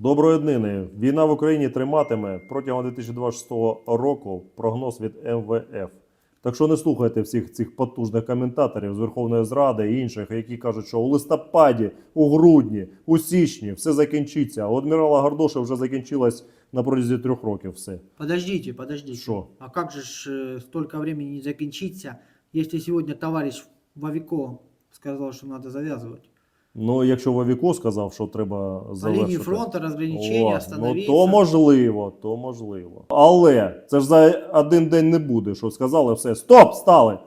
Доброї днини. Війна в Україні триматиме протягом 2026 року прогноз від МВФ. Так що не слухайте всіх цих потужних коментаторів з Верховної Зради і інших, які кажуть, що у листопаді, у грудні, у січні все закінчиться. А у адмірала Гардоша вже закінчилось на протязі трьох років все. Подождите, подождите. Що? А как же ж, э, столько времени не закінчиться, если сегодня товарищ Вовико сказал, что надо завязывать? Ну, якщо Вовіко сказав, що треба По завершити. линии фронта разграничения, О, ну то можливо, то можливо. Але це ж за один день не буде, що сказали все. Стоп! Стали!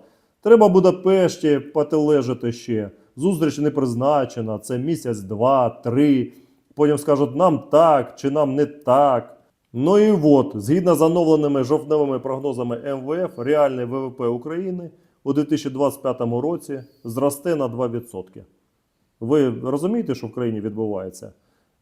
Треба Будапешті потележати ще. Зустріч не призначена, це місяць, два, три. Потім скажуть, нам так чи нам не так. Ну і от, згідно з оновленими жовтневими прогнозами МВФ, реальний ВВП України у 2025 році зросте на 2%. Ви розумієте, що в країні відбувається?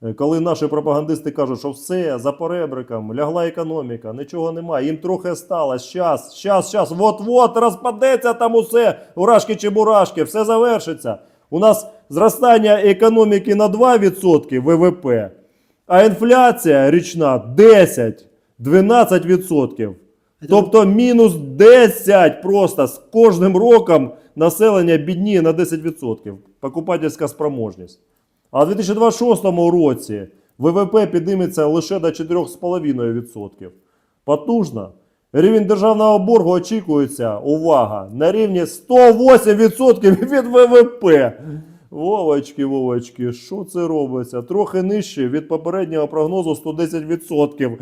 Е, Коли наші пропагандисти кажуть, що все за перебриком, лягла економіка, нічого немає, їм трохи сталося, щас, щас, щас, от-от, розпадеться там усе, урашки чи бурашки, все завершиться. У нас зростання економіки на 2% ВВП, а інфляція річна 10, 12%. Тобто мінус 10 просто з кожним роком населення бідніє на 10%. Покупательська спроможність. А в 2026 році ВВП підніметься лише до 4,5%. Потужно. Рівень державного боргу очікується, увага, на рівні 108% від ВВП. Вовочки, Вовочки, що це робиться? Трохи нижче від попереднього прогнозу 110%.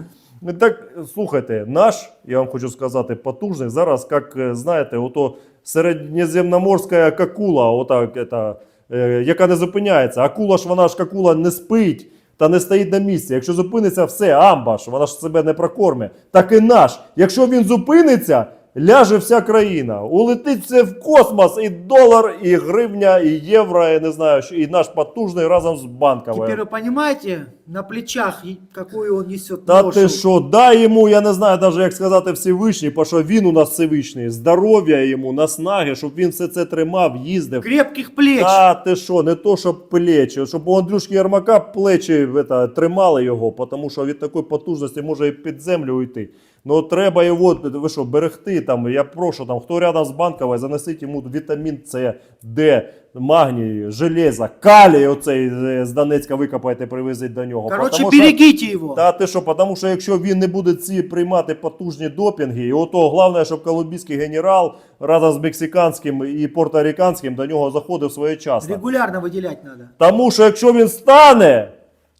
Так, слухайте, наш, я вам хочу сказати, потужний зараз, як е, знаєте, ото середньоземноморська какула, отак, ета, е, яка не зупиняється. Акула ж вона ж какула не спить та не стоїть на місці. Якщо зупиниться, все, амбаш, вона ж себе не прокорме. Так і наш. Якщо він зупиниться, ляже вся країна. Улетить все в космос, і долар, і гривня, і євро, і не знаю, і наш потужний разом з банковою. Теперь вы понимаете, на плечах, и- какую он несет Та ношу. ти що, дай йому, я не знаю навіть як сказати Всевишній, бо що він у нас Всевишній, здоров'я йому, наснаги, щоб він все це тримав, їздив. Крепких плеч. Та ти що, не то, щоб плечі, щоб у Андрюшки Ярмака плечі это, тримали його, тому що від такої потужності може і під землю уйти. Ну треба його, ви що, берегти там, я прошу, там, хто рядом з банковою, занесіть йому вітамін С, Д, магній, железо, калій оцей з Донецька викопайте, привезіть до нього. Короче, берегите его. та ти що, тому що якщо він не буде ці приймати потужні допінги, і ото головне, щоб колумбійський генерал разом з мексиканським і порториканським до нього заходив своєчасно. Регулярно выделять надо. Тому що якщо він стане,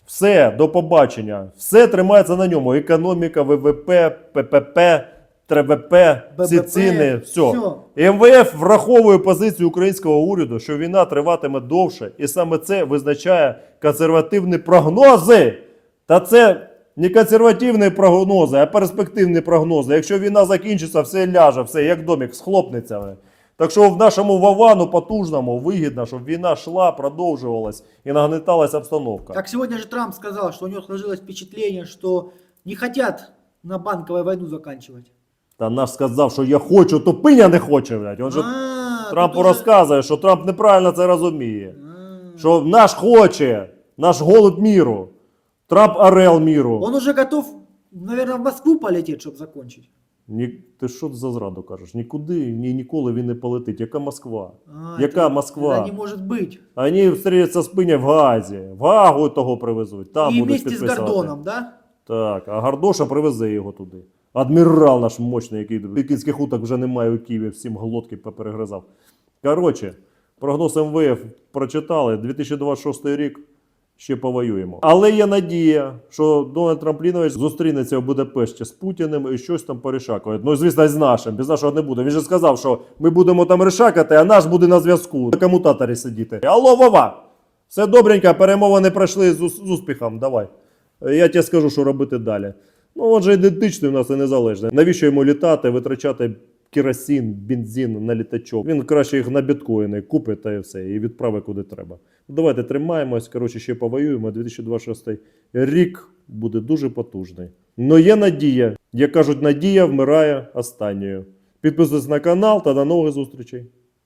все, до побачення, все тримається на ньому. Економіка, ВВП, ППП, ТРВП, всі ціни, все. всьо. МВФ враховує позицію українського уряду, що війна триватиме довше, і саме це визначає консервативні прогнози. Та це не консервативні прогнози, а перспективні прогнози. Якщо війна закінчиться, все ляже, все як домик схлопнеться. Так що в нашому Вовану потужному вигідно, щоб війна йшла, продовжувалась і нагнеталася обстановка. Как сегодня же Трамп сказал, что у него сложилось впечатление, что не хотят на банковой войну заканчивать. Та наш сказав, що я хочу, то пиня не хоче. Блядь. Він же А, Трампу тут уже- розказує, що Трамп неправильно це розуміє. А. Що наш хоче, наш голуб міру. Трамп орел міру. Он уже готов, наверное, в Москву полететь, чтобы закончить. Ні, ти що за зраду кажеш? Нікуди, ні, ніколи він не полетить. Яка Москва? А, Яка это- Москва? это не может быть. Вони встріляться з пиня в Газі. В Гагу того привезуть. Там И будуть вместе с підписувати. Гордоном, да? Так, а Гардоша привезе його туди. Адмірал наш мощний, який пекінських уток вже немає у Києві, всім глотки поперегризав. Коротше, прогноз МВФ прочитали. 2026 рік ще повоюємо. Але є надія, що Дональд Трамплінович зустрінеться в Будапешті з Путіним і щось там порішакує. Ну, звісно, з нашим. Без нашого не буде. Він же сказав, що ми будемо там рішакати, а наш буде на зв'язку. На комутаторі сидіти. Алло, Вова! Все добренько, перемовини пройшли з, з успіхом. Давай. Я тебе скажу, що робити далі. Ну, він же ідентичний у нас і незалежний. Навіщо йому літати, витрачати керосин, бензин на літачок? Він краще їх на біткоїни купить та і все, і відправить куди треба. Ну, Давайте тримаємось, коротше, ще повоюємо. 2026 рік буде дуже потужний. Но є надія. Як кажуть, надія вмирає останньою. Підписуйтесь на канал та до нових зустрічей.